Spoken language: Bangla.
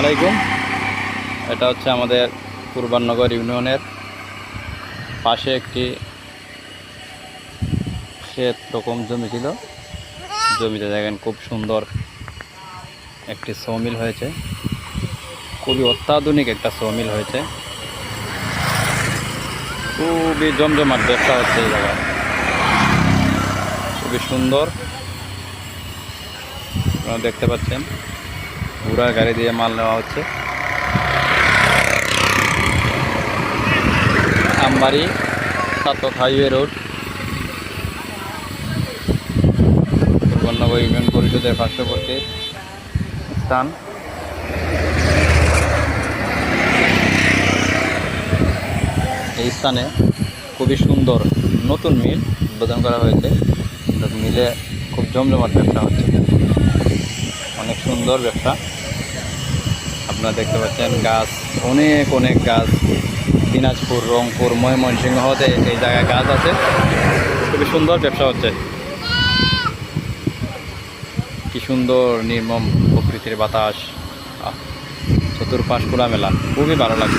আলাইকুম। এটা হচ্ছে আমাদের কুরবাননগর ইউনিয়নের পাশে একটি ক্ষেত রকম জমি ছিল। জমিতে দেখেন খুব সুন্দর একটি সমিল হয়েছে। খুবই অত্যাধুনিক একটা সমিল হয়েছে। খুবই জমজমাট ব্যবসা হচ্ছে এই জায়গায়। খুবই সুন্দর। আপনারা দেখতে পাচ্ছেন। ঘোড়া গাড়ি দিয়ে মাল নেওয়া হচ্ছে। Ambari, Satak highway road. Subarnanagar union পরিষদের পার্শ্ববর্তী স্থান। এই স্থানে খুবই সুন্দর নতুন মিল উদ্বোধন করা হয়েছে। মিলে খুব জমজমাট ব্যবসা হচ্ছে। অনেক সুন্দর ব্যবসা। আপনারা দেখতে পাচ্ছেন গাছ, অনেক অনেক গাছ। দিনাজপুর, রংপুর ময়মনসিংহতে এই জায়গায় গাছ আছে। খুবই সুন্দর ব্যবসা হচ্ছে। কি সুন্দর, নির্মম প্রকৃতির বাতাস। চতুর্পাশ খোলামেলা। খুবই ভালো লাগে